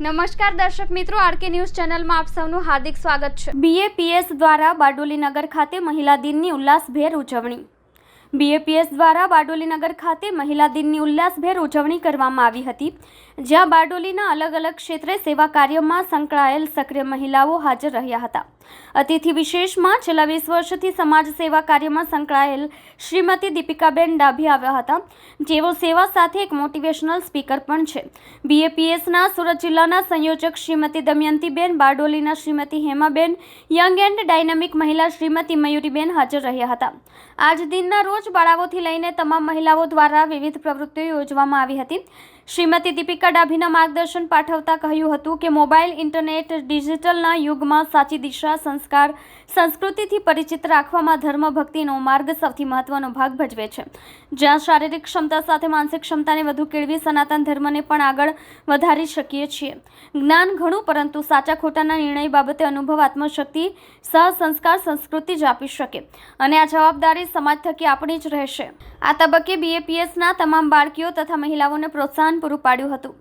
નમસ્કાર દર્શક મિત્રો, આરકે ન્યૂઝ ચેનલમાં આપ સૌનું હાર્દિક સ્વાગત છે. બીએપીએસ દ્વારા બારડોલી નગર ખાતે મહિલા દિનની ઉલ્લાસભેર ઉજવણી. બીએપીએસ દ્વારા બારડોલીનગર ખાતે મહિલા દિનની ઉલ્લાસભેર ઉજવણી કરવામાં આવી હતી. જ્યાં બારડોલીના અલગ અલગ ક્ષેત્રે સેવા કાર્યમાં સંકળાયેલ સક્રિય મહિલાઓ હાજર રહ્યા હતા. અતિથિ વિશેષમાં છેલ્લા વીસ વર્ષથી સમાજ સેવા કાર્યમાં સંકળાયેલ શ્રીમતી દીપિકાબેન ડાભી આવ્યા હતા, જેઓ સેવા સાથે એક મોટિવેશનલ સ્પીકર પણ છે. બીએપીએસના સુરત જિલ્લાના સંયોજક Shrimati Damayantiben, બારડોલીના Shrimati Hemaben, young and dynamic મહિલા શ્રીમતી મયુરીબેન હાજર રહ્યા હતા. આજ દિનના રોજ બાળાઓથી લઈને તમામ મહિલાઓ દ્વારા વિવિધ પ્રવૃત્તિઓ યોજવામાં આવી હતી. શ્રીમતી દીપિકા ડાભીના માર્ગદર્શન પાઠવતા કહ્યું હતું કે, મોબાઈલ, ઇન્ટરનેટ, ડિજિટલના યુગમાં સાચી દિશા, સંસ્કાર, સંસ્કૃતિથી પરિચિત રાખવામાં ધર્મ માર્ગ સૌથી મહત્વનો ભાગ ભજવે છે. જ્યાં શારીરિક ક્ષમતા સાથે માનસિક ક્ષમતાને વધુ કેળવી સનાતન ધર્મને પણ આગળ વધારી શકીએ છીએ. જ્ઞાન ઘણું, પરંતુ સાચા ખોટાના નિર્ણય બાબતે અનુભવ, આત્મશક્તિ સહ સંસ્કાર સંસ્કૃતિ જ આપી શકે. અને આ જવાબદારી સમાજ થકી આપણી જ રહેશે. આ તબક્કે બીએપીએસના તમામ બાળકીઓ તથા મહિલાઓને પ્રોત્સાહન પૂરું પાડ્યું હતું.